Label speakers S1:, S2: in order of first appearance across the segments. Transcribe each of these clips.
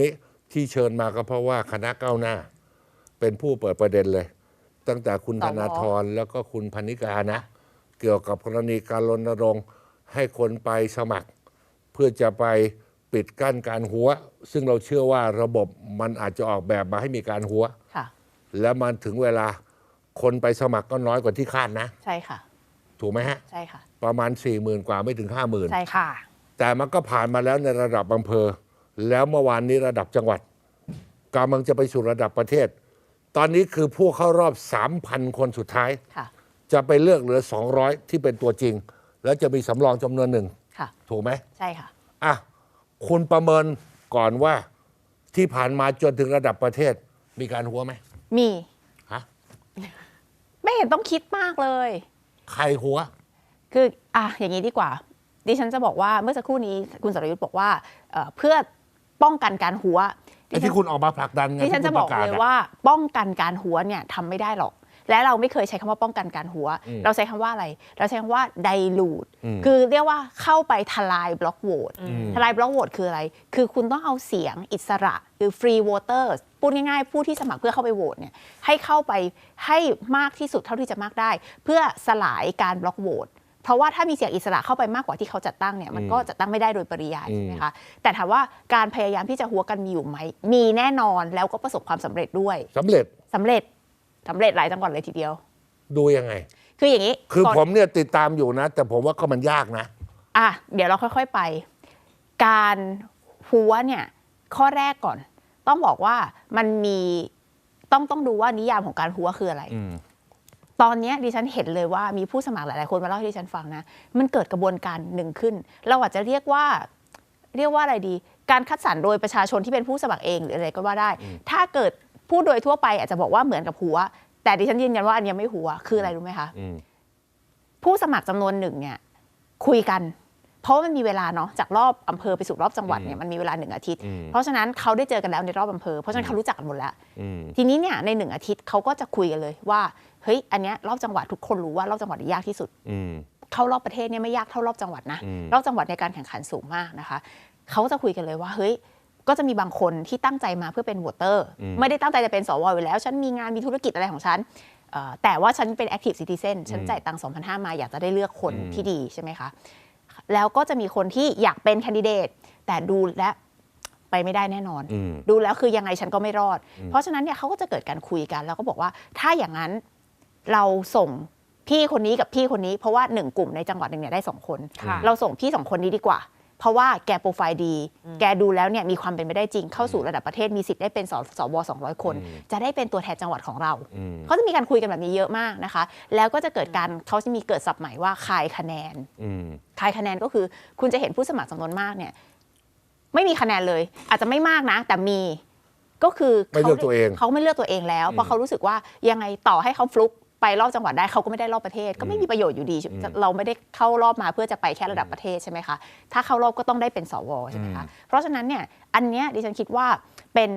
S1: นี้ที่เชิญมาก็เพราะว่าคณะก้าวหน้า เป็นผู้เปิดประเด็นเลย ตั้งแต่คุณ
S2: สว
S1: ธนาธรแล้วก็คุณพนิกานะ เกี่ยวกับกรณีการรณรงค์ให้คนไปสมัคร เพื่อจะไปปิดกั้นการหัว ซึ่งเราเชื่อว่าระบบมันอาจจะออกแบบมาให้มีการหัว
S2: ค่ะ
S1: แล้วมันถึงเวลาคนไปสมัครก็น้อยกว่าที่คาดนะ
S2: ใช่ค่ะ
S1: ถูกไหมฮะ
S2: ใช่ค่ะ
S1: ประมาณ4 0,000กว่าไม่ถึง50,000
S2: ใช่ค่ะ
S1: แต่มันก็ผ่านมาแล้วในระดับอำเภอ แล้วเมื่อวานนี้ระดับจังหวัดกำลังจะไปสู่ระดับประเทศ ตอนนี้คือผู้เข้ารอบ 3,000 คนสุดท้าย
S2: ค่ะ
S1: จะไปเลือกเหลือ 200 ที่เป็นตัวจริง แล้วจะมีสำรองจำนวนหนึ่ง
S2: ค่ะ
S1: ถูกไหม
S2: ใช่ค่ะ
S1: อะ คุณประเมินก่อนว่าที่ผ่านมาจนถึงระดับประเทศ มีการหัวไหม
S2: มี
S1: ฮะ
S2: ไม่เห็นต้องคิดมากเลย
S1: ใครหัว
S2: คืออะอย่างนี้ดีกว่า ดิฉันจะบอกว่าเมื่อสักครู่นี้คุณสรยุทธ์บอกว่าเอ่อเพื่อ ป้องกันการหัว
S1: ไอ้ที่คุณออกมาผลักดันไง
S2: ดิฉัน
S1: ที่
S2: จะ
S1: คุณ
S2: บอก
S1: ปร
S2: เลยะว่า ป้องกันการหัวเนี่ยทำไม่ได้หรอก และเราไม่เคยใช้คำว่าป้องกันการหัว
S1: อืม
S2: เราใช้คำว่าอะไร เราใช้คำว่าไดลูด
S1: อืม
S2: คือเรียกว่าเข้าไปทลายบล็อกโหวต
S1: อืม
S2: ทลายบล็อกโหวตคืออะไร คือคุณต้องเอาเสียงอิสระหรือฟรีโหวเตอร์พูดง่ายๆ ผู้ที่สมัครเพื่อเข้าไปโหวตเนี่ยให้เข้าไปให้มากที่สุดเท่าที่จะมากได้ เพื่อสลายการบล็อกโหวต เพราะว่าถ้ามีเสียงอิสระเข้าไปมากกว่าที่เขาจัดตั้งเนี่ยมันก็จัดตั้งไม่ได้โดยปริยายใช่ไหมคะแต่ถามว่าการพยายามที่จะหัวกันมีอยู่ไหมมีแน่นอนแล้วก็ประสบความสำเร็จด้วย
S1: สำเร็จ
S2: สำเร็จสำเร็จหลายจังหวัดเลยทีเดียว
S1: ดูยังไง
S2: คืออย่างนี้
S1: คือ
S2: ก่น
S1: ผมเนี่ยติดตามอยู่นะ แต่ผมว่าก็มันยากนะ
S2: อะเดี๋ยวเราค่อย ๆไป การหัวเนี่ยข้อแรกก่อน ต้องบอกว่ามันมีต้องต้องดูว่านิยามของการหัวคืออะไร
S1: อืม
S2: ตอนเนี้ยดิฉันเห็นเลยว่ามีผู้สมัครหลาย ๆ คนมาเล่าให้ดิฉันฟังนะ มันเกิดกระบวนการหนึ่งขึ้น เราอาจจะเรียกว่าเรียกว่าอะไรดี การคัดสรรโดยประชาชนที่เป็นผู้สมัครเองหรืออะไรก็ว่าได้ ถ้าเกิดพูดโดยทั่วไปอาจจะบอกว่าเหมือนกับหัว แต่ดิฉันยืนยันว่าอันเนี้ยไม่หัวคืออะไรรู้ไหมคะ
S1: อืม
S2: ผู้สมัครจำนวนหนึ่งเนี่ยคุยกัน เพราะว่ามันมีเวลาเนาะจากรอบอำเภอไปสู่รอบจังหวัดเนี่ยมันมีเวลาหนึ่งอาทิตย์
S1: อืม
S2: เพราะฉะนั้นเขาได้เจอกันแล้วในรอบอำเภอ เพราะฉะนั้นเขารู้จักกันหมดแล้ว
S1: อืม
S2: ทีนี้เนี่ยในหนึ่งอาทิตย์เขาก็จะคุยกันเลยว่าเฮ้ยอันเนี้ยรอบจังหวัดทุกคนรู้ว่ารอบจังหวัดเนี่ยยากที่สุด
S1: อืม
S2: เข้ารอบประเทศเนี่ยไม่ยากเท่ารอบจังหวัดนะ
S1: อืม
S2: รอบจังหวัดในการแข่งขันสูงมากนะคะเขาจะคุยกันเลยว่าเฮ้ยก็จะมีบางคนที่ตั้งใจมาเพื่อเป็นวอเตอร์ ไม่ได้ตั้งใจจะเป็นสวอยู่แล้ว ฉันมีงานมีธุรกิจอะไรของฉันเอ่อแต่ว่าฉันเป็น active citizen ฉันจ่ายตังค์2,500 มาอยากจะได้เลือกคนที่ดีใช่ไหมคะ แล้วก็จะมีคนที่อยากเป็นแคนดิเดตแต่ดูและไปไม่ได้แน่นอน
S1: อืม
S2: ดูแล้วคือยังไงฉันก็ไม่รอด เพราะฉะนั้นเนี่ยเขาก็จะเกิดการคุยกัน แล้วก็บอกว่าถ้าอย่างนั้นเราส่งพี่คนนี้กับพี่คนนี้ เพราะว่าหนึ่งกลุ่มในจังหวัดหนึ่งเนี่ยได้สองคน
S3: ค่ะ
S2: เราส่งพี่สองคนนี้ดีกว่า เพราะว่าแกโปรไฟล์ดี แกดูแล้วเนี่ยมีความเป็นไปได้จริงเข้าสู่ระดับประเทศมีสิทธิ์ได้เป็นสสว200คน จะได้เป็นตัวแทนจังหวัดของเรา
S1: อืม
S2: เขาจะมีการคุยกันแบบนี้เยอะมากนะคะ แล้วก็จะเกิดการเขาจะมีเกิดสับใหม่ว่าคายคะแนน
S1: อืม
S2: ทายคะแนนก็คือคุณจะเห็นผู้สมัครจำนวนมากเนี่ยไม่มีคะแนนเลย อาจจะไม่มากนะ แต่มีก็คือ
S1: ไม่เลือกตัวเอง
S2: เขาไม่เลือกตัวเองแล้ว เพราะเขารู้สึกว่ายังไงต่อให้เขาฟลุก ไปรอบจังหวัดได้เขาก็ไม่ได้รอบประเทศ ก็ไม่มีประโยชน์อยู่ดี เราไม่ได้เข้ารอบมาเพื่อจะไปแค่ระดับประเทศใช่ไหมคะถ้าเข้ารอบก็ต้องได้เป็นสวใช่ไหมคะเพราะฉะนั้นเนี่ยอันเนี้ยดิฉันคิดว่าเป็น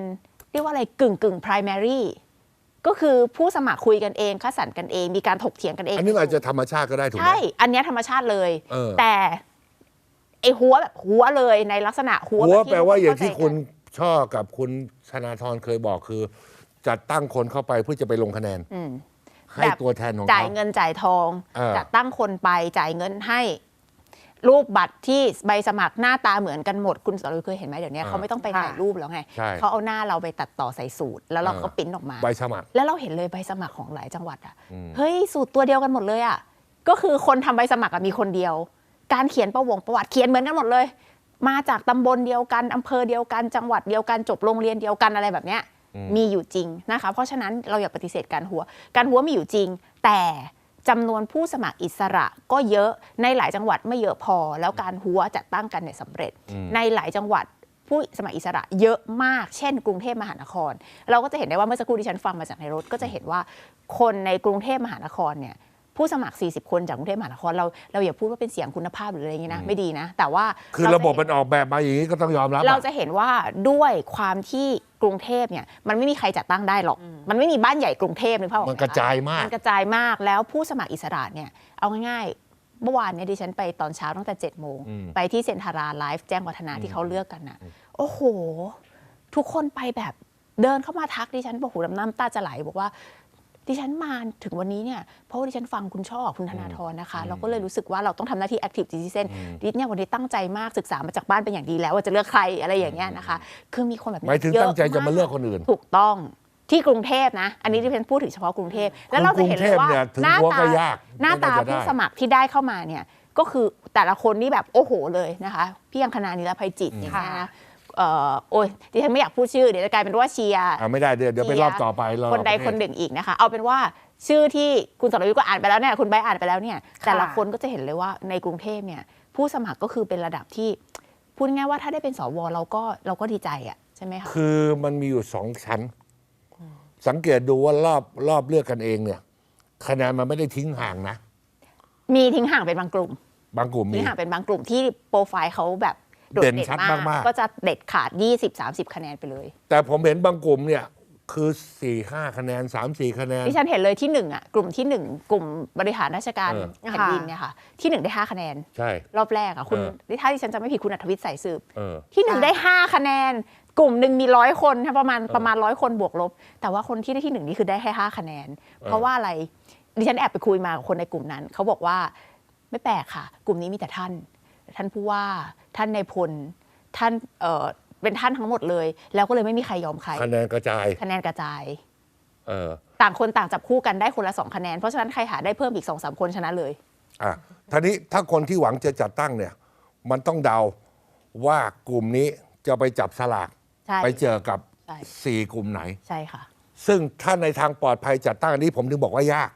S2: เรียกว่าอะไรกึ่งกึ่ง primary ก็คือผู้สมัครคุยกันเองคัดสรรกันเอง มีการถกเถียงกันเอง
S1: อันนี้มันอาจจะธรรมชาติก็ได้ถูกไหม
S2: ใช่ อันเนี้ยธรรมชาติเลย
S1: เออ
S2: แต่ไอ้หัวแบบหัวเลยในลักษณะหัว
S1: หัว
S2: บบที่
S1: แปลว่าอย่างที่
S2: เข้ใจ
S1: คุณ
S2: กัน
S1: ช่อกับคุณธนาธรเคยบอกคือ จัดตั้งคนเข้าไปเพื่อจะไปลงคะแนน
S2: อืม
S1: ให้
S2: แบบ
S1: ตัวแทนของ
S2: จ่าย
S1: เขา
S2: เงินจ่ายทอง
S1: เออ
S2: จะตั้งคนไปจ่ายเงินให้ รูปบัตรที่ใบสมัครหน้าตาเหมือนกันหมดคุณสรยุทธ์เคยเห็นไหมเดี๋ยวนี้เขาไม่ต้องไปถ่ายรูปแล้วไง
S1: ใช่
S2: เขาเอาหน้าเราไปตัดต่อใส่สูตร แล้วเราก็
S1: เออ
S2: ปริ้นออกมา
S1: ใบสมัคร
S2: แล้วเราเห็นเลยใบสมัครของหลายจังหวัดอะ
S1: อืม
S2: เฮ้ยสูตรตัวเดียวกันหมดเลยอะก็คือคนทำใบสมัครอะมีคนเดียว การเขียนประวงประวัติเขียนเหมือนกันหมดเลย มาจากตำบลเดียวกันอำเภอเดียวกันจังหวัดเดียวกันจบโรงเรียนเดียวกันอะไรแบบเนี้ย มีอยู่จริงนะคะ เพราะฉะนั้นเราอย่าปฏิเสธการหัว การหัวมีอยู่จริง แต่จำนวนผู้สมัครอิสระก็เยอะในหลายจังหวัดไม่เยอะพอ แล้วการหัวจัดตั้งกันเนี่ยสำเร็จ ในหลายจังหวัดผู้สมัครอิสระเยอะมาก เช่น กรุงเทพมหานคร เราก็จะเห็นได้ว่าเมื่อสักครู่ที่ฉันฟังมาจากในรถก็จะเห็นว่าคนในกรุงเทพมหานครเนี่ย ผู้สมัคร 40 คนจากกรุงเทพมหานครเราเราอย่าพูดว่าเป็นเสียงคุณภาพหรืออะไรอย่างนี้นะไม่ดีนะ แต่ว่า
S1: คือ
S2: เาจ
S1: ระบบ
S2: เห็
S1: มันออกแบบมาอย่างนี้ก็ต้องยอมรับ
S2: เรา
S1: อะ
S2: จะเห็นว่าด้วยความที่กรุงเทพเนี่ยมันไม่มีใครจัดตั้งได้หรอก มันไม่มีบ้านใหญ่กรุงเทพนึกภาพออกไห
S1: มันกระจายมาก
S2: มันกระจายมากแล้วผู้สมัครอิสระเนี่ยเอาง่ายๆเมื่อวานเนี่ยดิฉันไปตอนเช้าตั้งแต่7จ็ดโมง
S1: อืม
S2: ไปที่เซ็นทรัลไลฟ์แจ้งวัฒนะที่เขาเลือกกันน่ะโอ้โห ทุกคนไปแบบเดินเข้ามาทักดิฉันบอกหูน้ำน้ำตาจะไหลบอกว่า ดิฉันมาถึงวันนี้เนี่ยเพราะว่าดิฉันฟังคุณช่อคุณธนาธรนะคะเราก็เลยรู้สึกว่าเราต้องทำหน้าที่ active citizen ดิฉันเนี่ยวันนี้ตั้งใจมากศึกษามาจากบ้านเป็นอย่างดีแล้ว ว่าจะเลือกใครอะไรอย่างเงี้ยนะคะ คือมีคนแบบ
S1: ห
S2: นี้
S1: มายถึง
S2: เยอะ
S1: ตั้งใจจะมาเลือกคนอื่น
S2: ถูกต้องที่กรุงเทพนะ อันนี้ที่ฉันพูดถึงเฉพาะกรุงเทพ แล้วเราจะเห็นเลยว่า
S1: คนกรุงเทพเนี่ยถึง
S2: หน้า
S1: หัว
S2: ตา
S1: ก็ยาก
S2: หน้าตา
S1: ไม่น่าจะได้
S2: ผู้สมัครที่ได้เข้ามาเนี่ย ก็คือแต่ละคนนี่แบบโอ้โหเลยนะคะ พี่ยังคณานิรภัยจิตอย่างเงี้ยนะ เอ่อโอ้ยดิฉันไม่อยากพูดชื่อเดี๋ยวจะกลายเป็นว่าเชียร์
S1: อ่าไม่ได้เดี๋ยวเดี๋ยวไปรอบต่อไปเรา
S2: คนใดคนหนึ่งอีกนะคะ เอาเป็นว่าชื่อที่คุณสรยุทธ์ก็อ่านไปแล้วเนี่ยคุณใบร์ทอ่านไปแล้วเนี่ยแต่ละคนก็จะเห็นเลยว่าในกรุงเทพเนี่ยผู้สมัครก็คือเป็นระดับที่พูดง่ายๆว่าถ้าได้เป็นสวเราก็เราก็ดีใจอะใช่ไหมคะ
S1: คือมันมีอยู่สองชั้น สังเกตดูว่ารอบรอบเลือกกันเองเนี่ยคะแนนมันไม่ได้ทิ้งห่างนะ
S2: มีทิ้งห่างเป็นบางกลุ่ม
S1: บางกลุ่มมี
S2: ทิ้งห่างเป็นบางกลุ่มที่โปรไฟล์เขาแบบโดด
S1: เด่น
S2: เด่น
S1: ชัด
S2: มาก
S1: มากๆ
S2: ก็จะเด็ดขาด 20-30 คะแนนไปเลย
S1: แต่ผมเห็นบางกลุ่มเนี่ยคือสี่ห้าคะแนนสามสี่คะแนน
S2: ดิฉันเห็นเลยที่หนึ่งอะกลุ่มที่หนึ่งกลุ่มบริหารราชการ
S1: เออ
S2: แผ่นดินเนี่ยค่ะ ที่หนึ่งได้ห้าคะแนน
S1: ใช่
S2: รอบแรกอะคุณ
S1: เออ
S2: ถ้าที่ฉันจะไม่ผิดคุณอัธวิทย์ใส่สืบ
S1: เออ
S2: ที่หนึ่งได้ห้าคะแนน กลุ่มหนึ่งมีร้อยคนค่ะประมาณประมาณร้อยคนบวกลบ แต่ว่าคนที่ได้ที่หนึ่งนี่คือได้แค่ห้าคะแนน เพราะว่าอะไรดิฉันแอบไปคุยมากับคนในกลุ่มนั้นเขาบอกว่าไม่แปลกค่ะ กลุ่มนี้มีแต่ท่าน ท่านผู้ว่าท่านในายพลท่านเออเป็นท่านทั้งหมดเลย แล้วก็เลยไม่มีใครยอมใคร
S1: คะแนนกระจาย
S2: คะแนนกระจาย
S1: เออ
S2: ต่างคนต่างจับคู่กันได้คนละสองคะแนน เพราะฉะนั้นใครหาได้เพิ่มอีกสองสามคนชนะเลย
S1: อะทีนี้ถ้าคนที่หวังจะจัดตั้งเนี่ย มันต้องเดาว่ากลุ่มนี้จะไปจับสลาก
S2: ใช่
S1: ไปเจอกับ
S2: ใช่
S1: สี่กลุ่มไหน
S2: ใช่ค่ะ
S1: ซึ่งถ้าในทางปลอดภัยจัดตั้งอันนี้ผมถึงบอกว่ายาก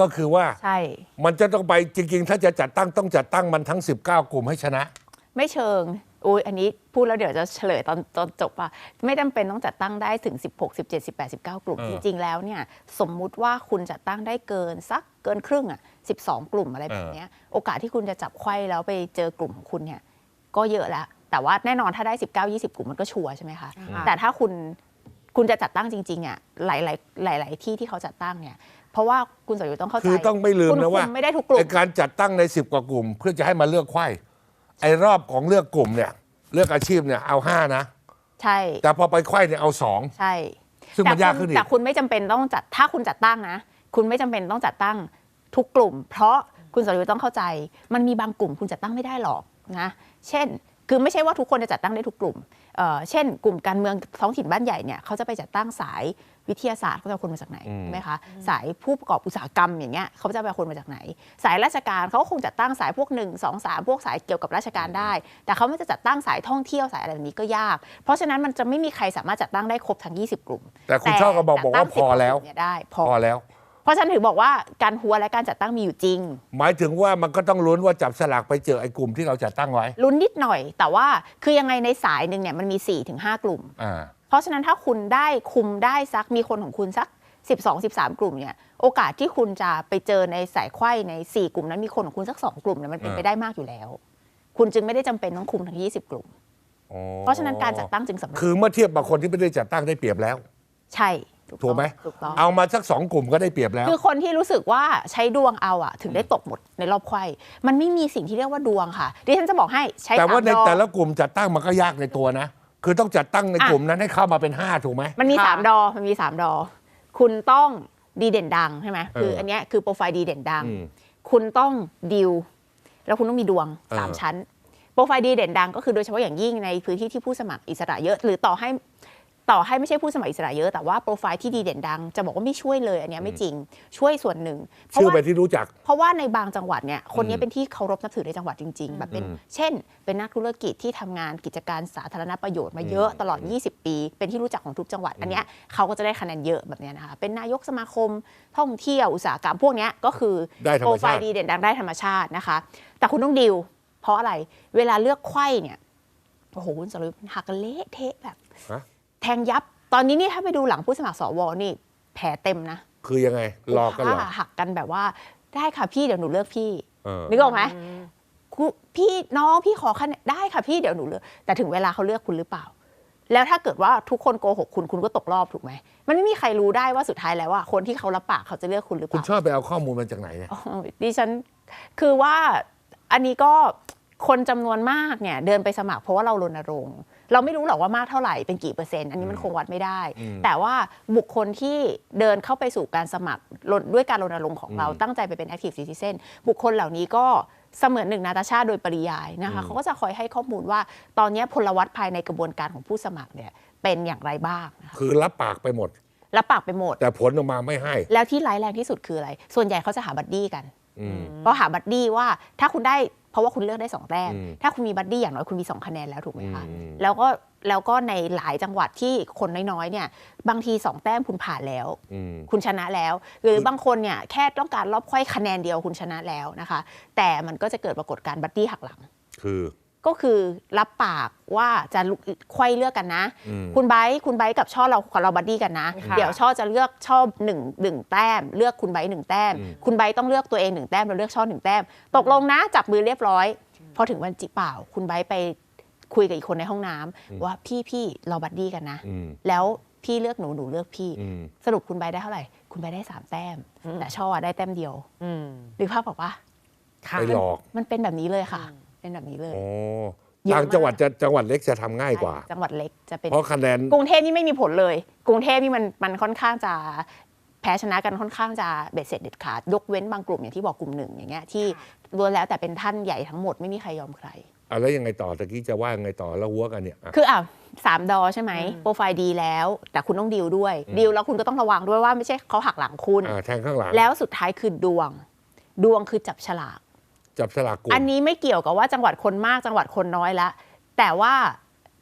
S1: ก็คือว่า
S2: ใช่
S1: มันจะต้องไปจริง ๆ ถ้าจะจัดตั้งต้องจัดตั้งมันทั้ง 19 กลุ่มให้ชนะ
S2: ไม่เชิงอุ้ยอันนี้พูดแล้วเดี๋ยวจะเฉลยตอนตอนจบอะไม่จำเป็นต้องจัดตั้งได้ถึง 16 17 18 19 กลุ่ม
S1: เออ
S2: จริง ๆ แล้วเนี่ยสมมุติว่าคุณจัดตั้งได้เกินสักเกินครึ่งอะ12 กลุ่มอะไรแบบเนี้ยโอกาสที่คุณจะจับไขว้แล้วไปเจอกลุ่มของคุณเนี่ยก็เยอะแล้วแต่ว่าแน่นอนถ้าได้ 19 20 กลุ่มมันก็ชัวร์ใช่ไหมคะ
S3: ค่ะ
S2: แต่ถ้าคุณคุณจะจัดตั้งจริงๆอะหลายๆหลาย ๆ ที่ที่เขาจัดตั้งเนี่ย เพราะว่าคุณสรยุทธ์ต้องเข้าใจ
S1: คือต้องไม่ลืม
S2: คุณ
S1: นะว่า
S2: คุมไม่ได้ทุกกลุ่
S1: ไอ
S2: ม
S1: การจัดตั้งใน 10 กว่ากลุ่ม เพื่อจะให้มาเลือกไขว้ไอรอบของเลือกกลุ่มเนี่ย เลือกอาชีพเนี่ยเอาห้านะ
S2: ใช่
S1: แต่พอไปไขว้เนี่ยเอาสอง
S2: ใช่
S1: ซึ่งมัน
S2: แต่
S1: ยาก
S2: คุณ
S1: ขึ้นอีก
S2: แต่คุณไม่จำเป็นต้องจัดถ้าคุณจัดตั้งนะ คุณไม่จำเป็นต้องจัดตั้งทุกกลุ่ม เพราะคุณสรยุทธ์ต้องเข้าใจ มันมีบางกลุ่มคุณจัดตั้งไม่ได้หรอกนะเช่นคือไม่ใช่ว่าทุกคนจะจัดตั้งได้ทุกกลุ่มเอ่อเช่น กลุ่มการเมืองท้องถิ่นบ้านใหญ่เนี่ยเขาจะไปจัดตั้งสาย วิทยาศาสตร์เขาจะเอาคนมาจากไหนใช่ไหมคะสายผู้ประกอบอุตสาหกรรมอย่างเงี้ยเขาจะเอาคนมาจากไหน สายราชการเขาก็คงจัดตั้งสายพวกหนึ่งสองสามพวกสายเกี่ยวกับราชการได้ แต่เขาไม่จะจัดตั้งสายท่องเที่ยวสายอะไรแบบนี้ก็ยาก เพราะฉะนั้นมันจะไม่มีใครสามารถจัดตั้งได้ครบทั้ง 20 กลุ่ม
S1: แต่คุณชอบก็บอกบอกว่า
S2: จัดตั้ง
S1: พอแล้ว
S2: 10กลุ่มเนี่ยได้พอ
S1: พอแล้ว
S2: เพราะฉันถือบอกว่าการหัวและการจัดตั้งมีอยู่จริง
S1: หมายถึงว่ามันก็ต้องลุ้นว่าจับสลากไปเจอไอ้กลุ่มที่เราจัดตั้งไว้
S2: ลุ้นนิดหน่อย แต่ว่าคือยังไงในสายหนึ่งเนี่ยมันมี4-5กลุ่ม
S1: อ่า
S2: เพ ราะฉะนั้นถ้าคุณได้คุมได้สักมีคนของคุณสัก 12 13 กลุ่มเนี่ยโอกาสที่คุณจะไปเจอในสายไขว้ใน 4 กลุ่มนั้นมีคนของคุณสัก 2 กลุ่มเนี่ยมันเป็นไปได้มากอยู่แล้ว คุณจึงไม่ได้จำเป็นต้องคุมทั้ง 20 กลุ่ม
S1: อ๋อ
S2: เพราะฉะนั้นการจัดตั้งจึงสำคัญ
S1: คือเมื่อเทียบกับคนที่ไม่ได้จัดตั้งได้เปรียบแล้ว
S2: ใช่ถูก
S1: ถูกไหม
S2: ถูกต้อง
S1: เอามาสักสองกลุ่มก็ได้เปรียบแล้ว
S2: คือคนที่รู้สึกว่าใช้ดวงเอาอะถึงได้ตกหมดในรอบไขว้มันไม่มีสิ่งที่เรียกว่าดวงค่ะดิฉันจะบอกให้ใช้
S1: แต่ว่าใน
S2: สมดอก
S1: แต่ละกลุ่มจัดตั้งมันก็ยากในตัวนะ คือต้องจัดตั้งใน
S2: อะ
S1: กลุ่มนั้นให้เข้ามาเป็นห้าถูกไหม
S2: มันมี
S3: ค่ะ
S2: สามดอ มันมีสามดอ คุณต้องดีเด่นดังใช่ไหม
S1: เออ
S2: คืออันเนี้ยคือโปรไฟล์ดีเด่นดัง
S1: อืม
S2: คุณต้องดิวแล้วคุณต้องมีดวง
S1: เออ
S2: สามชั้น โปรไฟล์ดีเด่นดังก็คือโดยเฉพาะอย่างยิ่งในพื้นที่ที่ผู้สมัครอิสระเยอะ หรือต่อให้ ต่อให้ไม่ใช่ผู้สมัครอิสระเยอะแต่ว่าโปรไฟล์ที่ดีเด่นดัง จะบอกว่าไม่ช่วยเลยอันเนี้ยไม่จริงช่วยส่วนหนึ่งเพราะ
S1: ชื่อ
S2: ว่า
S1: ไปที่รู้จัก
S2: เพราะว่าในบางจังหวัดเนี่ยคนนี้
S1: อืม
S2: เป็นที่เคารพนับถือในจังหวัดจริงๆแบบเป็น
S1: อืม
S2: เช่น เป็นนักธุรกิจที่ทำงานกิจการสาธารณประโยชน์มาเยอะตลอด 20 ปี เป็นที่รู้จักของทุกจังหวัด อันเนี้ยเขาก็จะได้คะแนนเยอะแบบเนี้ยนะคะเป็นนายกสมาคมท่องเที่ยวอุตสาหกรรมพวกเนี้ยก็คือ
S1: ได้ธรรมชาติ
S2: โปรไฟล์ดีเด่นดังได้ธรรมชาตินะคะ แต่คุณต้องดิว เพราะอะไรเวลาเลือกไขว้เนี่ยโอ้โหคุณสรุปหักกันเละเทะแบบ
S1: ฮะ
S2: แทงยับ ตอนนี้นี่ถ้าไปดูหลังผู้สมัครสวนี่แผลเต็มนะ
S1: คือยังไงรอกันเหรอ
S2: ถ้าหักกันแบบว่าได้ค่ะพี่เดี๋ยวหนูเลือกพี่
S1: เออ
S2: นึกออกไหมครูพี่น้องพี่ขอคะแนนได้ค่ะพี่เดี๋ยวหนูเลือกแต่ถึงเวลาเขาเลือกคุณหรือเปล่า แล้วถ้าเกิดว่าทุกคนโกหกคุณคุณก็ตกรอบถูกไหมมันไม่มีใครรู้ได้ว่าสุดท้ายแล้วว่าคนที่เขารับปากเขาจะเลือกคุณหรือเป
S1: คุณ
S2: ล่า
S1: ชอบไปเอาข้อมูลมาจากไหนเนี่ย
S2: อ๋อดิฉันคือว่าอันนี้ก็ คนจำนวนมากเนี่ยเดินไปสมัครเพราะว่าเรารณรงค์เราไม่รู้หรอกว่ามากเท่าไหร่เป็นกี่เปอร์เซ็นต์อันนี้มันคงวัดไม่ได้
S1: อืม
S2: แต่ว่าบุคคลที่เดินเข้าไปสู่การสมัครรณด้วยการรณรงค์ของเรา
S1: อืม
S2: ตั้งใจไปเป็น active citizen บุคคลเหล่านี้ก็เสมือนหนึ่งนาตาชาโดยปริยายนะคะ
S1: อืม
S2: เขาก็จะคอยให้ข้อมูลว่าตอนนี้พลวัตภายในกระบวนการของผู้สมัครเนี่ยเป็นอย่างไรบ้างนะคะ
S1: คือรับปากไปหมด
S2: แล้วปากไปหมด
S1: แต่ผลออกมาไม่ให้
S2: แล้วที่ร้ายแรงที่สุดคืออะไร ส่วนใหญ่เขาจะหาบัดดี้กัน
S1: อืม
S2: เพราะหาบัดดี้ว่าถ้าคุณได้ เพราะว่าคุณเลือกได้สองแต้ม
S1: อืม
S2: ถ้าคุณมีบัดดี้อย่างน้อยคุณมีสองคะแนนแล้วถูกไหมคะ
S1: อืม
S2: แล้วก็แล้วก็ในหลายจังหวัดที่คนน้อยๆเนี่ยบางทีสองแต้มคุณผ่านแล้ว
S1: อืม
S2: คุณชนะแล้ว หรือบางคนเนี่ยแค่ต้องการรอบค่อยคะแนนเดียวคุณชนะแล้วนะคะ แต่มันก็จะเกิดปรากฏการณ์บัดดี้หักหลัง
S1: คือ
S2: ก็คือรับปากว่าจะควยเลือกกันนะ
S1: อืม
S2: คุณไบร์ทคุณไบร์ทกับช่อเรากับเราบัดดี้กันนะ
S3: ค่ะ
S2: เดี๋ยวช่อจะเลือกช่อหนึ่งหนึ่งแต้ม เลือกคุณไบร์ทหนึ่งแต้ม
S1: อืม
S2: คุณไบร์ทต้องเลือกตัวเองหนึ่งแต้มเราเลือกช่อหนึ่งแต้ม ตกลงนะจับมือเรียบร้อย พอถึงวันจิเปล่า คุณไบร์ทไปคุยกับอีกคนในห้องน้ำว่าพี่พี่เราบัดดี้กันนะ
S1: อืม
S2: แล้วพี่เลือกหนูหนูเลือกพี่
S1: อืม
S2: สรุปคุณไบร์ทได้เท่าไหร่ คุณไบร์ทได้สามแต้ม แต่ช่อได้แต้มเดียว
S3: อืม
S2: หรือภาพบอกว่า
S3: ค่ะ
S1: ไปหลอก
S2: มันเป็นแบบนี้เลยค่ะ เป็นแบบนี้เลย
S1: อ๋อ
S2: เยอะมาก
S1: ต่างจังหวัดจะจังหวัดเล็กจะทำง่ายกว่า
S2: ใช่จังหวัดเล็กจะเป็น
S1: เพราะคะแนน
S2: กรุงเทพนี่ไม่มีผลเลย กรุงเทพนี่มันมันค่อนข้างจะแพ้ชนะกันค่อนข้างจะเบ็ดเสร็จเด็ดขาดยกเว้นบางกลุ่มอย่างที่บอกกลุ่มหนึ่งอย่างเงี้ยที่ล้วนแล้วแต่เป็นท่านใหญ่ทั้งหมดไม่มีใครยอมใคร
S1: อะแล้วยังไงต่อตะกี้จะว่ายังไงต่อแล้วหัวกันเนี่ยอะ
S2: คืออะสามดอใช่ไหม
S3: อืม
S2: โปรไฟล์ดีแล้ว แต่คุณต้องดีลด้วย
S1: อืม
S2: ดีลแล้วคุณก็ต้องระวังด้วยว่าไม่ใช่เขาหักหลังคุณ
S1: อ่าแทงข้างหลัง
S2: แล้วสุดท้ายคือดวง ดวงคือจับฉลาก
S1: จับสลากกลุ่ม
S2: อันนี้ไม่เกี่ยวกับว่าจังหวัดคนมากจังหวัดคนน้อยละแต่ว่า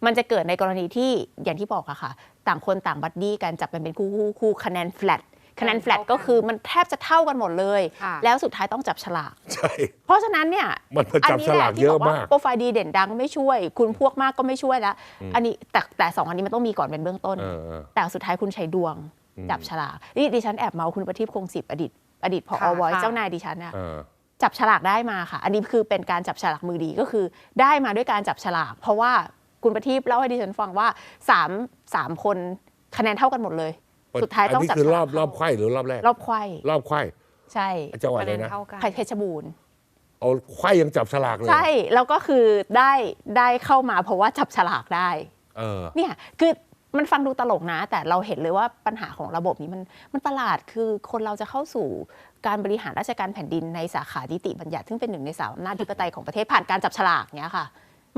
S2: มันจะเกิดในกรณีที่อย่างที่บอกอะค่ะ ต่างคนต่างบัดดี้กันจับกันเป็นคู่คู่คู่คะแนนแฟลตคะแนนแฟลตก็คือมันแทบจะเท่ากันหมดเลย
S3: ค่ะ
S2: แล้วสุดท้ายต้องจับฉลาก
S1: ใช่
S2: เพราะฉะนั้นเนี่ย
S1: มันมาจับ
S2: นี้
S1: ส
S2: แห
S1: ลา
S2: ละ
S1: ก
S2: ที่
S1: เย
S2: บ
S1: อะ
S2: อกว่ามา
S1: ก
S2: โปรไฟล์ดีเด่นดังไม่ช่วย คุณพวกมากก็ไม่ช่วยแล้วอันนี้แต่แต่สองอันนี้มันต้องมีก่อนเป็นเบื้องต้น
S1: เออเออ
S2: แต่สุดท้ายคุณใช้ดวง
S1: อืม
S2: จับฉลากนี่ดิฉันแอบเมาคุณประทีปคงสิบอดีตอดีตผอ
S3: ค่ะ
S2: วอย
S3: ค่ะ
S2: เจ้านายดิฉันอะ
S1: เออ
S2: จับฉลากได้มาค่ะ อันนี้คือเป็นการจับฉลากมือดีก็คือ ได้มาด้วยการจับฉลาก เพราะว่าคุณประทีปเล่าให้ดิฉันฟังว่าสามสามคนคะแนนเท่ากันหมดเลย สุดท้ายต้อง
S1: นนี้
S2: จับ
S1: คือ
S2: ฉ
S1: ร
S2: ลา
S1: อกบรอบไข่หรือรอบแรก
S2: รอบไขว้
S1: รอบไข่
S2: ใช่
S1: จังหวัด
S3: คะ
S1: อะ
S3: แน
S1: ไร
S3: น
S1: นะ
S3: เท่ากัน
S2: เพชรบูรณ์
S1: เอาไข่ยังจับสลากเลย
S2: ใช่ แล้วก็คือได้ได้เข้ามาเพราะว่าจับฉลากได้
S1: เออ
S2: เนี่ยคือมันฟังดูตลกนะ แต่เราเห็นเลยว่าปัญหาของระบบนี้มันมันประหลาดคือคนเราจะเข้าสู่ การบริหารราชการแผ่นดินในสาขานิติบัญญัติซึ่งเป็นหนึ่งในสามอำนาจธิปไตยของประเทศผ่านการจับฉลากเนี้ยค่ะ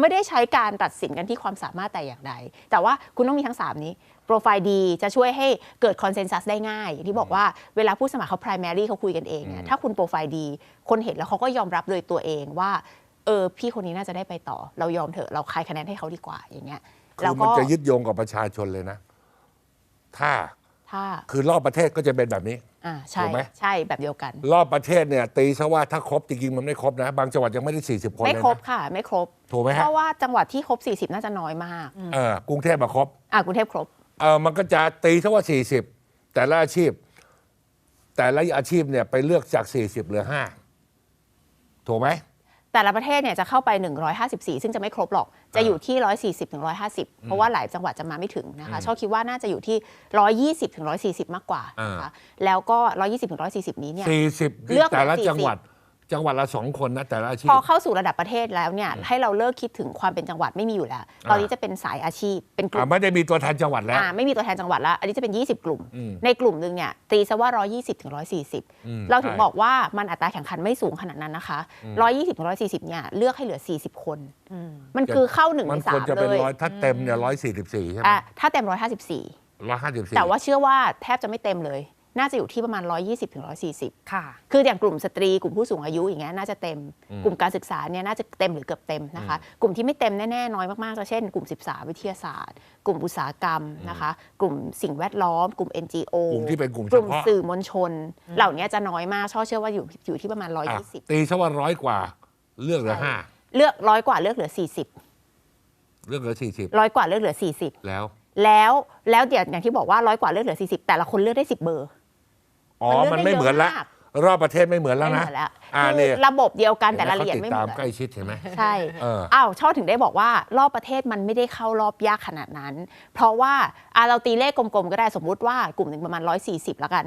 S2: ไม่ได้ใช้การตัดสินกันที่ความสามารถแต่อย่างใด แต่ว่าคุณต้องมีทั้ง 3 นี้โปรไฟล์ดีจะช่วยให้เกิดคอนเซนแซสได้ง่าย อย่างที่บอกว่าเวลาผู้สมัครเขา primary เขาคุยกันเองเนี่ย
S1: อืม
S2: ถ้าคุณโปรไฟล์ดี คนเห็นแล้วเขาก็ยอมรับโดยตัวเองว่า เออ พี่คนนี้น่าจะได้ไปต่อ เรายอมเถอะเราคายคะแนนให้เขาดีกว่าอย่างเงี้ย
S1: คื
S2: แล้
S1: อ
S2: ว
S1: มัน
S2: ก็
S1: จะยึดโยงกับประชาชนเลยนะ ถ้า
S2: ถ้า
S1: คือรอบประเทศก็จะเป็นแบบนี้
S2: อ่าใช่
S1: ถูกไหม
S2: ใช่แบบเดียวกัน
S1: รอบประเทศเนี่ยตีซะว่าถ้าครบจริงๆมันไม่ครบนะ บางจังหวัดยังไม่ได้ 40 คน
S2: ไม่
S1: เลย
S2: ครบ
S1: นะ
S2: ค่ะ ไม่ครบ
S1: ถูกไหม
S2: เพ
S1: ฮะ
S2: ราะว่าจังหวัดที่ครบ 40 น่าจะน้อยมาก
S1: เออกรุงเทพมาครบ
S2: อ่ากรุงเทพครบ
S1: เออมันก็จะตีซะว่า 40 แต่ละอาชีพ แต่ละอาชีพเนี่ยไปเลือกจาก 40เหลือ5ถูกไหม
S2: แต่ละประเทศเนี่ยจะเข้าไป 154 ซึ่งจะไม่ครบหรอก จะอยู่ที่ 140ถึง150 เพราะว่าหลายจังหวัดจะมาไม่ถึงนะคะชอบคิดว่าน่าจะอยู่ที่ 120ถึง140 มากกว่านะคะแล้วก็ 120ถึง140 นี้เนี่ย
S1: 40
S2: เลือก
S1: แต่ละ
S2: เหลือ
S1: จังหวัด จังหวัดละสองคนนะแต่ละอาชีพ
S2: พอเข้าสู่ระดับประเทศแล้วเนี่ยให้เราเลิกคิดถึงความเป็นจังหวัดไม่มีอยู่แล้ว ตอนนี้จะเป็นสายอาชีพเป็นกลุ่
S1: อ่ามไม่ได้มีตัวแทนจังหวัดแล้ว
S2: อ่าไม่มีตัวแทนจังหวัดแล้วอันนี้จะเป็น 20 กลุ่ม
S1: อืม
S2: ในกลุ่มหนึ่งเนี่ยตีซะว่า 120ถึง
S1: อืม
S2: 140 เราถึง
S1: ใช่
S2: บอกว่ามันอัตราแข่งขันไม่สูงขนาดนั้นนะคะ120ถึง140เนี่ยเลือกให้เหลือ 40 คน มันคือเข้าหนึ่ง
S1: มั
S2: ใน
S1: น
S2: สา
S1: ควร
S2: ม
S1: จะ
S2: เล
S1: เป็น
S2: ย
S1: ร้อยถ้าเต็มเนี่ยร้อยสี่สิบสี่ใช่ไหม
S2: อะถ้าเต็ม 154
S1: ร้อยห้าสิบสี่
S2: แต่ว่าเชื่อว่าแทบจะไม่เต็มเลย น่าจะอยู่ที่ประมาณ 120ถึง140
S3: ค่ะ
S2: คืออย่างกลุ่มสตรีกลุ่มผู้สูงอายุอย่างเงี้ยน่าจะเต็ม กลุ่มการศึกษาเนี่ยน่าจะเต็มหรือเกือบเต็มนะคะ กลุ่มที่ไม่เต็มแน่ๆน้อยมากๆก็เช่น กลุ่มศึกษาวิทยาศาสตร์ กลุ่มอุตสาหกรรมนะคะ กลุ่มสิ่งแวดล้อม กลุ่ม NGO
S1: กลุ่มที่เป็นกลุ่ม
S2: ก
S1: เฉ
S2: ลุ่ม
S1: พาะ
S2: สื่อมวลชน เหล่านี้จะน้อยมากช่อเชื่อว่าอยู่อยู่ที่ประมาณ
S1: อะ
S2: 120
S1: ตีซะว่าร้อยกว่า เลือกเหลือห้า
S2: เลือกร้อยกว่าเลือกเหลือ 40
S1: เลือกเหลือสี่สิบ
S2: ร้อยกว่าเลือกเหลือ 40
S1: แล้ว
S2: แล้วแล้วเดี๋ยวอย่างที่บอกว่าร้อยกว่าเลือกเหลือ 40 แต่ละคนเลือกได้ 10 เบอร์
S1: อ๋อ
S2: มัน
S1: มัน
S2: เลือกได้
S1: ไม่เหมือนละ
S2: เยอะมาก
S1: รอบประเทศไม่เหมือนแล้ว
S2: ไม่
S1: นะ
S2: เหมือนแล้ว
S1: อ่า
S2: คือ
S1: เนี่ย
S2: ระบบเดียวกันแต่รายละเอียด
S1: ห็นห
S2: ไม่
S1: เขา
S2: เห
S1: ติด
S2: มือน
S1: ตามใกล้ชิดเห็นไหม
S2: ใช่
S1: เออ
S2: อ้าวช่อถึงได้บอกว่ารอบประเทศมันไม่ได้เข้ารอบยากขนาดนั้น เพราะว่าอะเราตีเลขกลมๆก็ได้สมมุติว่ากลุ่มหนึ่งประมาณ 140 แล้วกัน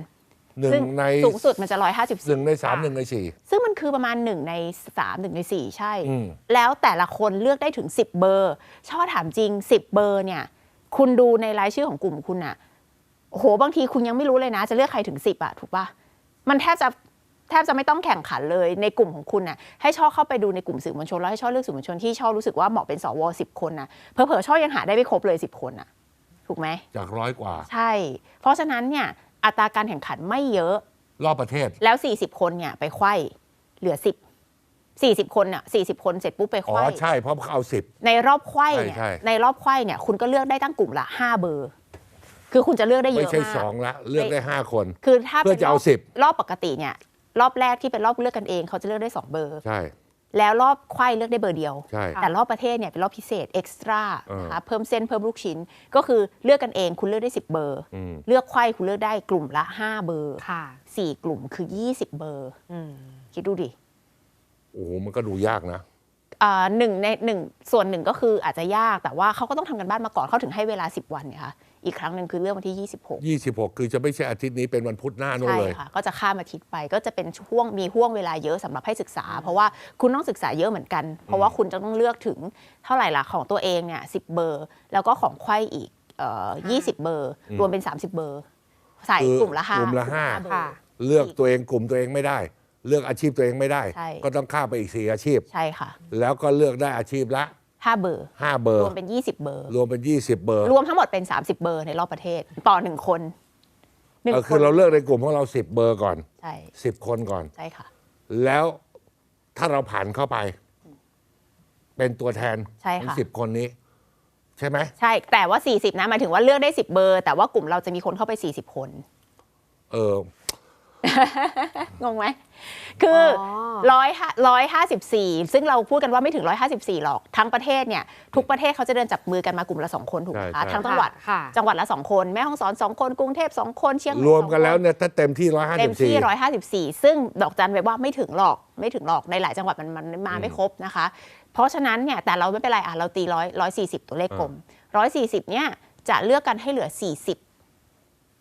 S1: หนึ่ง
S2: ซึ่ง
S1: ใน
S2: สูงสุดมันจะร้อยห้าสิบ
S1: หนึ่งในสามหนึ่งในสี่
S2: ซึ่งมันคือประมาณหนึ่งในสามหนึ่งในสี่ใช่
S1: อืม
S2: แล้วแต่ละคนเลือกได้ถึง10เบอร์ชอบถามจริง10เบอร์เนี่ย คุณดูในรายชื่อของกลุ่มคุณอะ โอ้โห บางทีคุณยังไม่รู้เลยนะ จะเลือกใครถึง10อะถูกปะมันแทบจะแทบจะไม่ต้องแข่งขันเลยในกลุ่มของคุณน่ะให้ช่อเข้าไปดูในกลุ่มสื่อมวลชนแล้วให้ช่อเลือกสื่อมวลชนที่ช่อรู้สึกว่าเหมาะเป็นสวสิบคนนะเผลอๆช่อยังหาได้ไม่ครบเลยสิบคนน่ะถูกไหม
S1: จากร้อยกว่า
S2: ใช่ เพราะฉะนั้นเนี่ยอัตราการแข่งขันไม่เยอะ
S1: รอบประเทศ
S2: แล้ว 40 คนเนี่ยไปไขว้เหลือ 10 40 คนเนี่ย40 คนเสร็จปุ๊บไปไข
S1: อ๋อ
S2: ว้
S1: ใช่เพราะเขาเอาสิบ
S2: ในรอบไขว้เนี่ย
S1: ใช่ใช่
S2: ในรอบไขว้เนี่ยคุณก็เลือกได้ตั้งกลุ่มละ 5 เบอร์ คือคุณจะเลือกได้เย
S1: ไม่
S2: อะ
S1: ใช่
S2: มาก
S1: สองละเลือกได้ห้าคน
S2: คือถ้า
S1: เพื่อ
S2: เป็น
S1: จะ
S2: ร
S1: เอา
S2: อบ
S1: สิบ
S2: รอบปกติเนี่ย รอบแรกที่เป็นรอบเลือกกันเองเขาจะเลือกได้2เบอร์
S1: ใช่
S2: แล้วรอบไขว้เลือกได้เบอร์เดียว
S1: ใช่
S2: แต่รอบประเทศเนี่ยเป็นรอบพิเศษเอ็กซ์ตร้า
S1: เออ
S2: นะคะเพิ่มเส้นเพิ่มลูกชิ้น ก็คือเลือกกันเองคุณเลือกได้ 10 เบอร์
S1: อืม
S2: เลือกไขว้คุณเลือกได้กลุ่มละ 5 เบอร์
S3: ค่ะ
S2: สี่กลุ่มคือ 20 เบอร์
S3: อืม
S2: คิดดูดิ
S1: โอ้โหมันก็ดูยากนะ
S2: อ่าหนึ่งในหนึ่งส่วนหนึ่งก็คืออาจจะยากแต่ว่าเขาก็ต้องทำกันบ้านมาก่อนเขาถึงให้เวลา 10 วันเนี่ยค่ะ อีกครั้งหนึ่งคือเรื่องวันที่ 26
S1: 26 คือจะไม่ใช่อาทิตย์นี้เป็นวันพุธหน้านู่น
S2: ใช่
S1: เลย
S2: ค่ะ ก็จะข้ามอาทิตย์ไปก็จะเป็นช่วงมีห่วงเวลาเยอะสำหรับให้ศึกษา เพราะว่าคุณต้องศึกษาเยอะเหมือนกัน เพราะว่าคุณจะต้องเลือกถึงเท่าไหร่ล่ะของตัวเองเนี่ยสิเบอร์ แล้วก็ของไขว้อีกเอ่อ20เบอร์ รวมเป็น 30 เบอร์ ใส่
S1: คือก
S2: ลุ่มละห้าก
S1: ลุ่มละห้า
S2: เบอ
S3: ค่ะ
S2: ร์
S1: เลือกตัวเองกลุ่มตัวเองไม่ได้ เลือกอาชีพตัวเองไม่ได้
S2: ใช่
S1: ก็ต้องข้ามไปอีกสี่อาชีพ
S2: ใช่ค่ะ
S1: แล้วก็เลือกได้อาชีพละ
S2: 5 เบอร์
S1: 5 เบอ
S2: ร
S1: ร์
S2: วมเป็น 20 เบอร์
S1: รวมเป็น 20 เบอร์
S2: รวมทั้งหมดเป็น 30 เบอร์ในรอบประเทศ ต่อหนึ่งคนหนึ่ง
S1: เออคือเราเลือกในกลุ่มของเรา 10 เบอร์ก่อน
S2: ใช่
S1: 10 คนก่อน
S2: ใช่ค่ะ
S1: แล้วถ้าเราผ่านเข้าไป เป็นตัวแทน
S2: ใช่
S1: ของ
S2: ค่ะ
S1: สิบคนนี้ ใช่ไหม
S2: ใช่แต่ว่า 40 นะหมายถึงว่าเลือกได้ 10 เบอร์ แต่ว่ากลุ่มเราจะมีคนเข้าไป 40 คน
S1: เออ
S2: งงไหม คืออ
S3: อ
S2: ร้อยร้อยห้าสิบสี่ซึ่งเราพูดกันว่าไม่ถึงร้อยห้าสิบสี่หรอก ทั้งประเทศเนี่ย ทุกประเทศเขาจะเดินจับมือกันมากลุ่มละสองคนถูกไหม
S1: ใช่
S2: คะ
S1: ใช่
S2: ทั้งจังหวัด
S3: ค่ะ
S2: จังหวัดละสองคน แม่ฮ่องสอนสองคน กรุงเทพสองคน เชียงใหม่
S1: รวมกัน
S2: สองค
S1: แล้วเนี่ยถ้าเต็มที่
S2: เต็มที่
S1: 154
S2: ร้อยห้าสิบสี่ซึ่งดอกจันไว้ว่าไม่ถึงหรอก ไม่ถึงหรอก ในหลายจังหวัดมันมันมาไม่ครบนะคะ เพราะฉะนั้นเนี่ย แต่เราไม่เป็นไรอะ เราตีร้อยร้อยสี่สิบตัวเลขกลมร้อยสี่สิบเนี่ยจะเลือกกันให้เหลือสี่สิบ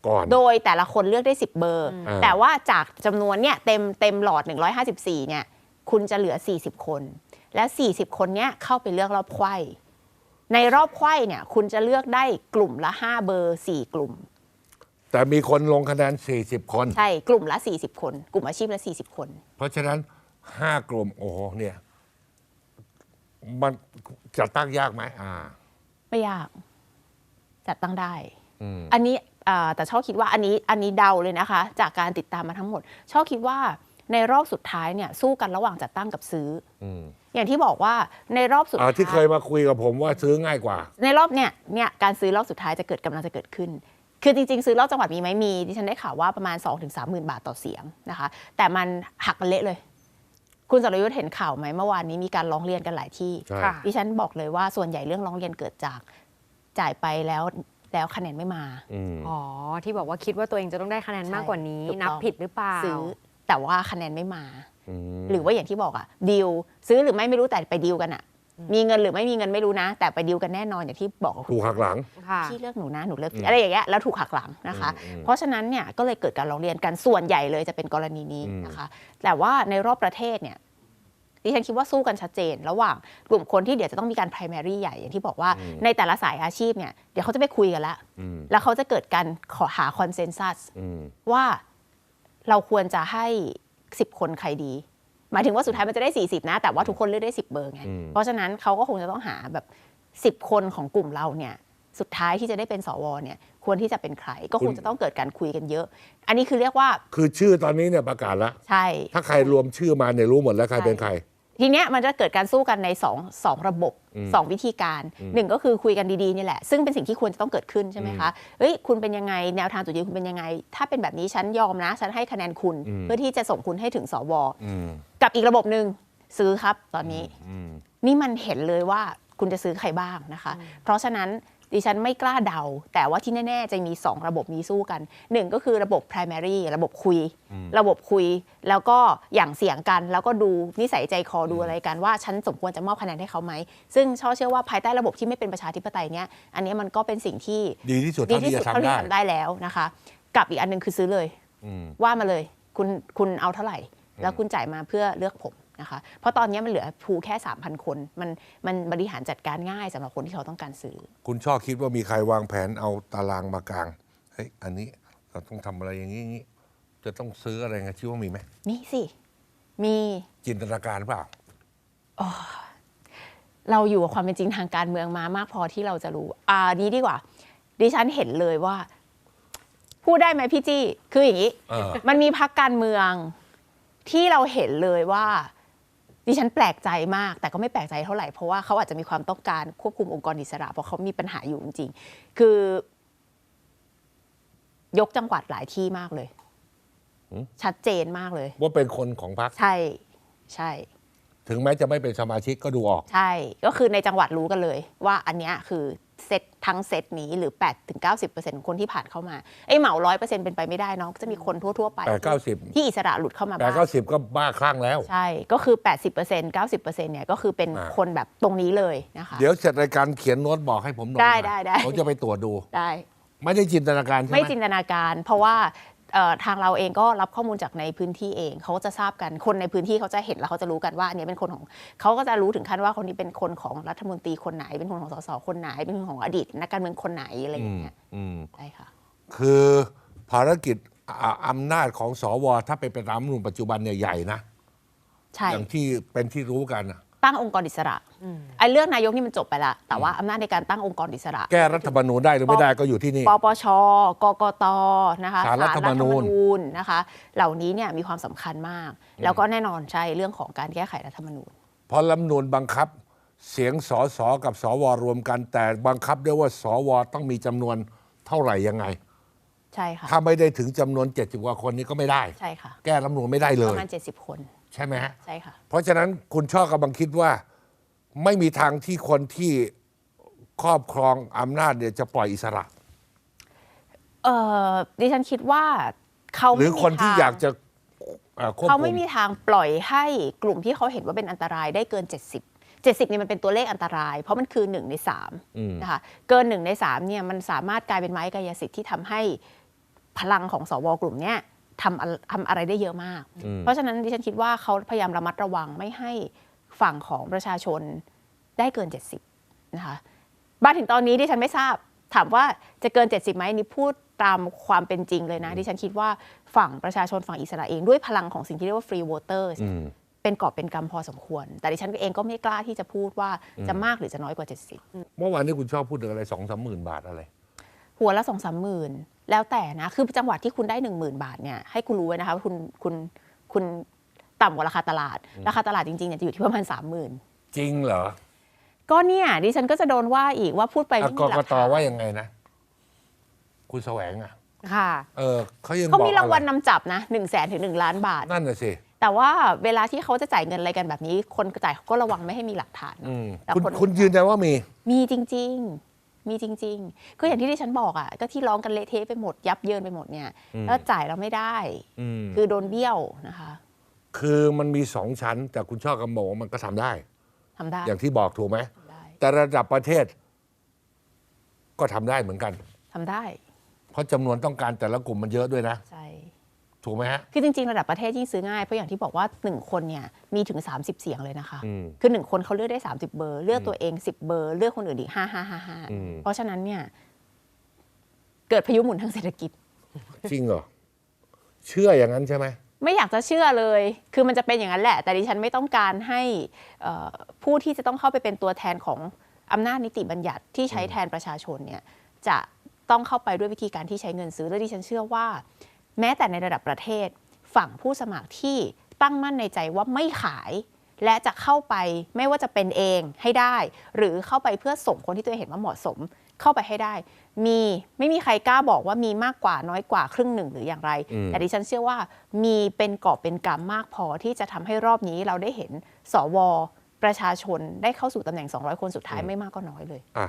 S1: ก่อน
S2: โดยแต่ละคนเลือกได้ 10 เบอร์
S1: อ่า
S2: แต่ว่าจากจำนวนเนี่ยเต็มเต็มหลอด 154 เนี่ย คุณจะเหลือ 40 คน และ 40 คนเนี้ยเข้าไปเลือกรอบไขว้ในรอบไขว้เนี่ย คุณจะเลือกได้กลุ่มละ 5 เบอร์ 4 กลุ่ม
S1: แต่มีคนลงคะแนน 40 คน
S2: ใช่ กลุ่มละ 40 คน กลุ่มอาชีพละ 40 คน
S1: เพราะฉะนั้น 5 กลุ่มโอ้โหเนี่ย มันจะตั้งยากไหมอ่า
S2: ไม่ยาก จัดตั้งได้
S1: อืม
S2: อันนี้อ่า แต่ชอบคิดว่าอันนี้อันนี้เดาเลยนะคะ จากการติดตามมาทั้งหมด ชอบคิดว่าในรอบสุดท้ายเนี่ยสู้กันระหว่างจัดตั้งกับซื้อ
S1: อืม
S2: อย่างที่บอกว่าในรอบสุด
S1: อ่า
S2: ท้าย
S1: ที่เคยมาคุยกับผมว่าซื้อง่ายกว่า
S2: ในรอบเนี่ยเนี่ยการซื้อรอบสุดท้ายจะเกิดกำลังจะเกิดขึ้น คือจริง ๆ ซื้อรอบจังหวัดมีไหมมีดิฉันได้ข่าวว่าประมาณ 2 3 0 0 0 0 บาทต่อเสียงนะคะ แต่มันหักกันเละเลยคุณสรยุทธ์เห็นข่าวไหมเมื่อวานนี้มีการร้องเรียนกันหลายที่
S1: ใช่
S3: ค่ะ
S2: ดิฉันบอกเลยว่าส่วนใหญ่เรื่องร้องเรียนเกิดจากจ่ายไปแล้ว แล้วคะแนนไม่มา
S1: อืม
S3: อ๋อ ที่บอกว่าคิดว่าตัวเองจะต้องได้คะแนนมากกว่านี้
S2: ใช่ถูกต้อง
S3: นับผิดหรือเปล่า
S2: ซื้อ แต่ว่าคะแนนไม่มา
S1: อืม
S2: หรือว่าอย่างที่บอกอะดีลซื้อหรือไม่ไม่รู้แต่ไปดีลกันอะมีเงินหรือไม่มีเงินไม่รู้นะ แต่ไปดีลกันแน่นอนอย่างที่บอกกับคุณ
S1: ถูกหักหลัง
S3: ค่ะ
S2: พี่เลือกหนูนะหนูเลือก
S1: อื
S2: พี่
S1: ม
S2: อะไรอย่างเงี้ยแล้วถูกหักหลังนะคะ
S1: อืมอืม
S2: เพราะฉะนั้นเนี่ยก็เลยเกิดการร้องเรียนกันส่วนใหญ่เลยจะเป็นกรณีนี้
S1: อืม
S2: นะคะ แต่ว่าในรอบประเทศเนี่ย ดิฉันคิดว่าสู้กันชัดเจน ระหว่างกลุ่มคนที่เดี๋ยวจะต้องมีการ primary ใหญ่อย่างที่บอกว่าในแต่ละสายอาชีพเนี่ยเดี๋ยวเขาจะไปคุยกันแล้ว
S1: อืม
S2: แล้วเขาจะเกิดการขอหาคอนเซนแซส
S1: อืม
S2: ว่าเราควรจะให้ 10 คนใครดีหมายถึงว่าสุดท้ายมันจะได้ 40 นะ แต่ว่าทุกคนเลือกได้ 10 เบอร์ไง
S1: อืม
S2: เพราะฉะนั้นเขาก็คงจะต้องหาแบบ 10 คนของกลุ่มเราเนี่ยสุดท้ายที่จะได้เป็นสวเนี่ยควรที่จะเป็นใคร ก็คงจะต้องเกิดการคุยกันเยอะ อันนี้คือเรียกว่า
S1: คือชื่อตอนนี้เนี่ยประกาศแล้ว
S2: ใช่
S1: ถ้าใครรวมชื่อมาเนี่ยรู้หมดแล้วใครเป็นใคร
S2: ทีเนี้ยมันจะเกิดการสู้กันในสองสองระบบ
S1: อืม
S2: สองวิธีการหนึ่งก็คือคุยกันดีๆนี่แหละ ซึ่งเป็นสิ่งที่ควรจะต้องเกิดขึ้นใช่ไหมคะเฮ้ยคุณเป็นยังไงแนวทางจุดยืนคุณเป็นยังไง ถ้าเป็นแบบนี้ฉันยอมนะ ฉันให้คะแนนคุณเพื่อที่จะส่งคุณให้ถึงสว
S1: อืม
S2: กับอีกระบบหนึ่งซื้อครับตอนนี้
S1: อืม
S2: นี่มันเห็นเลยว่าคุณจะซื้อใครบ้างนะคะ เพราะฉะนั้น ดิฉันไม่กล้าเดา แต่ว่าที่แน่ ๆ จะมี 2 ระบบนี้สู้กันหนึ่งก็คือระบบ primary ระบบคุย ระบบคุย แล้วก็อย่างเสียงกัน แล้วก็ดูนิสัยใจคอดูอะไรกันว่าฉันสมควรจะมอบคะแนนให้เขาไหม ซึ่งช่อเชื่อว่าภายใต้ระบบที่ไม่เป็นประชาธิปไตยเนี้ยอันนี้มันก็เป็นสิ่งที่
S1: ดีที่สุด
S2: ดี
S1: เท่า
S2: ที่
S1: ที่
S2: สุ
S1: จะ
S2: ดเท่า
S1: ทำ
S2: ที่
S1: ได้
S2: ทำได้แล้วนะคะ กับอีกอันหนึงคือซื้อเลย
S1: อืม
S2: ว่ามาเลยคุณคุณเอาเท่าไหร่ แล้วคุณจ่ายมาเพื่อเลือกผม นะคะ เพราะตอนนี้มันเหลือภูแค่ 3,000 คน มันมันบริหารจัดการง่ายสำหรับคนที่เขาต้องการซื้อ
S1: คุณชอบคิดว่ามีใครวางแผนเอาตารางมากลาง เฮ้ย อันนี้เราต้องทำอะไรอย่างนี้อย่างนี้ จะต้องซื้ออะไรไงคิดว่ามีไหม
S2: มีสิ มี
S1: จินตนาการเปล่า
S2: เราอยู่กับความเป็นจริงทางการเมืองมามากพอที่เราจะรู้ อ่านี้ดีกว่า ดิฉันเห็นเลยว่า พูดได้ไหมพี่จี้ คืออย่างนี้
S1: เออ
S2: มันมีพักการเมืองที่เราเห็นเลยว่า ดิฉันแปลกใจมาก แต่ก็ไม่แปลกใจเท่าไหร่เพราะว่าเขาอาจจะมีความต้องการควบคุมองค์กรอิสระ เพราะเขามีปัญหาอยู่จริงๆ คือยกจังหวัดหลายที่มากเลย
S1: หืม
S2: ชัดเจนมากเลย
S1: ว่าเป็นคนของพรรค
S2: ใช่ใช่
S1: ถึงแม้จะไม่เป็นสมาชิกก็ดูออก
S2: ใช่ ก็คือในจังหวัดรู้กันเลย ว่าอันเนี้ยคือ เซตทั้งเซตนี้หรือ8ถึง90%ของคนที่ผ่านเข้ามาไอ้เหมาร้อยเปอร์เซ็นต์เป็นไปไม่ได้เนาะก็จะมีคนทั่ว ๆ ไป
S1: แปดเก้าสิบ
S2: ที่อิสระหลุดเข้ามา
S1: แต่
S2: บ้าง
S1: เก้าสิบก็บ้าคลั่งแล้ว
S2: ใช่ก็คือ 80% 90%เนี่ยก็คือเป็น
S1: อ่า
S2: คนแบบตรงนี้เลยนะคะ
S1: เดี๋ยวเสร็จรายการเขียนโน้ตบอกให้ผมหน่อย
S2: ได้
S1: นะ
S2: ได้ได้
S1: ผมจะไปตรวจดู
S2: ได้
S1: ไม่ได้จินตนาการใช่ไหม
S2: ไม่จินตนาการ เพราะว่าเอ่อ ทางเราเองก็รับข้อมูลจากในพื้นที่เองเขาก็จะทราบกันคนในพื้นที่เขาจะเห็นแล้วเขาจะรู้กันว่าอันเนี้ยเป็นคนของเขาก็จะรู้ถึงขั้นว่าคนนี้เป็นคนของรัฐมนตรีคนไหน เป็นคนของสสคนไหน เป็นคนของอดีตนักการเมืองคนไหนอะไรอ
S1: อื
S2: ย่าง
S1: ม
S2: เงี้ย
S1: อืม
S2: ใช่ค่ะ
S1: คือภารกิจอ่าอำนาจของสวถ้าเป็นไปตามรัฐธรรมนูญปัจจุบันเนี่ยใหญ่นะ
S2: ใช่
S1: อย่างที่เป็นที่รู้กันน่ะ
S2: ตั้งองค์กรอิสระไอ้เรื่องนายกนี่มันจบไปละ แต่ว่าอำนาจในการตั้งองค์กรอิสระ
S1: แก้รัฐธรรมนูญได้หรือไม่ได้ก็อยู่ที่นี่
S2: ปปชกกตนะคะ
S1: ศาลรัฐธรรมนูญ
S2: ญนะคะ เหล่านี้เนี่ยมีความสำคัญมาก แล้วก็แน่นอนใช่เรื่องของการแก้ไขรัฐธรรมนูญ
S1: เพราะรัฐธรรมนูญบังคับเสียงสสกับสวรวมกันแต่บังคับด้วยว่าสวต้องมีจำนวนเท่าไหร่ยังไง
S2: ใช่ค่ะ
S1: ถ้าไม่ได้ถึงจำนวน 70 กว่าคนนี้ก็ไม่ได้
S2: ใช่ค่ะ
S1: แก้รัฐธรรมนูญไม่ได้เล
S2: ป
S1: ย
S2: ระมาณ70 คน
S1: ใช่ไหมฮะ
S2: ใช่ค่ะ
S1: เพราะฉะนั้นคุณช่อกำลังคิดว่า ไม่มีทางที่คนที่ครอบครองอำนาจเนี่ยจะปล่อยอิสระ
S2: เอ่อดิฉันคิดว่าเขา
S1: หรือ
S2: ไม่มี
S1: คนที่
S2: ทง
S1: อยากจะเอ่อควบ
S2: เขา
S1: คุ
S2: ไม่
S1: ม
S2: มีทางปล่อยให้กลุ่มที่เขาเห็นว่าเป็นอันตรายได้เกิน 70 70นี่มันเป็นตัวเลขอันตราย เพราะมันคือ 1 ใน
S1: อืม
S2: 3นะคะเกิน 1 ใน3เนี่ยมันสามารถกลายเป็นไม้กายสิทธิ์ที่ทำให้พลังของสวกลุ่มเนี้ย ทำอะทำอะไรได้เยอะมาก
S1: อืม
S2: เพราะฉะนั้นดิฉันคิดว่าเขาพยายามระมัดระวังไม่ให้ฝั่งของประชาชนได้เกิน 70 นะคะมาถึงตอนนี้ดิฉันไม่ทราบ ถามว่าจะเกิน 70ไหมนี่พูดตามความเป็นจริงเลยนะ ดิฉันคิดว่าฝั่งประชาชนฝั่งอิสราเองด้วยพลังของสิ่งที่เรียกว่า free voters
S1: อืม
S2: เป็นกอบเป็นกำพอสมควร แต่ดิฉันเองก็ไม่กล้าที่จะพูดว่าจะมากหรือจะน้อยกว่า 70
S1: เมื่อวานนี้คุณชอบพูดถึงอะไรสองสามหมื่นบาทอะไร
S2: หัวละสองสามหมื่นแล้วแต่นะคือจังหวัดที่คุณได้หนึ่งหมื่นบาทเนี่ยให้คุณรู้ไว้นะคะว่าคุณคุณคุณต่ำกว่าราคาตลาด ราคาตลาดจริงๆเนี่ยจะอยู่ที่ประมาณสามหมื่น
S1: จริงเหรอ
S2: ก็เนี่ยดิฉันก็จะโดนว่าอีกว่าพูดไป
S1: อะ
S2: ไม่
S1: ก
S2: มีห
S1: ก
S2: ลัก
S1: ต
S2: ฐาน
S1: ว่ายังไงนะ คุณแสวงอะ
S3: ค่ะ
S1: เออเขายัง
S2: เขา
S1: บอก
S2: มีรางวัล
S1: อะไร
S2: นำจับนะหนึ่งแสนถึงหนึ่งล้านบาท
S1: นั่นน่ะสิ
S2: แต่ว่าเวลาที่เขาจะจ่ายเงินอะไรกันแบบนี้ คนจ่ายเขาก็ระวังไม่ให้มีหลักฐาน
S1: อืม
S2: แต่
S1: คุณ
S2: คน
S1: คุณยืนยันว่ามี
S2: มีจริง ๆ มีจริงๆก็อย่างที่ดิฉันบอกอะ ก็ที่ร้องกันเละเทะไปหมดยับเยินไปหมดเนี่ย
S1: อืม
S2: แล้วจ่ายเราไม่ได้
S1: อืม
S2: คือโดนเบี้ยวนะคะ
S1: คือมันมีสองชั้น แต่คุณชอบกำบอกว่ามันก็ทำได้
S2: ทำได้
S1: อย่างที่บอกถูกไหม
S2: ทำได้
S1: แต่ระดับประเทศ ก็ทำได้เหมือนกัน
S2: ทำได้
S1: เพราะจำนวนต้องการแต่ละกลุ่มมันเยอะด้วยนะ
S2: ใช่
S1: ถูกไหมฮะ
S2: คือจริง ๆ ระดับประเทศยิ่งซื้อง่าย เพราะอย่างที่บอกว่า 1 คนเนี่ยมีถึง 30 เสียงเลยนะคะ
S1: อืม
S2: คือ 1 คนเขาเลือกได้ 30 เบอร์ เลือกตัวเอง 10 เบอร์ เลือกคนอื่นอีก5 5 5
S1: อืม
S2: 5 เพราะฉะนั้นเนี่ยเกิดพายุหมุนทางเศรษฐกิจ
S1: จริงเหรอ เชื่ออย่างนั้นใช่ไหม
S2: ไม่อยากจะเชื่อเลย คือมันจะเป็นอย่างนั้นแหละ แต่ดิฉันไม่ต้องการให้เอ่อผู้ที่จะต้องเข้าไปเป็นตัวแทนของอำนาจนิติบัญญัติที่ใช้แทนประชาชนเนี่ยจะต้องเข้าไปด้วยวิธีการที่ใช้เงินซื้อ และดิฉันเชื่อว่า แม้แต่ในระดับประเทศ ฝั่งผู้สมัครที่ตั้งมั่นในใจว่าไม่ขาย และจะเข้าไปไม่ว่าจะเป็นเองให้ได้ หรือเข้าไปเพื่อส่งคนที่ตัวเองเห็นว่าเหมาะสมเข้าไปให้ได้ มีไม่มีใครกล้าบอกว่ามีมากกว่าน้อยกว่าครึ่งหนึ่งหรืออย่างไร แต่ดิฉันเชื่อว่ามีเป็นกอบเป็นกำมากพอที่จะทำให้รอบนี้เราได้เห็นสวประชาชนได้เข้าสู่ตำแหน่ง 200 คนสุดท้ายไม่มากก็น้อยเลย
S1: อะ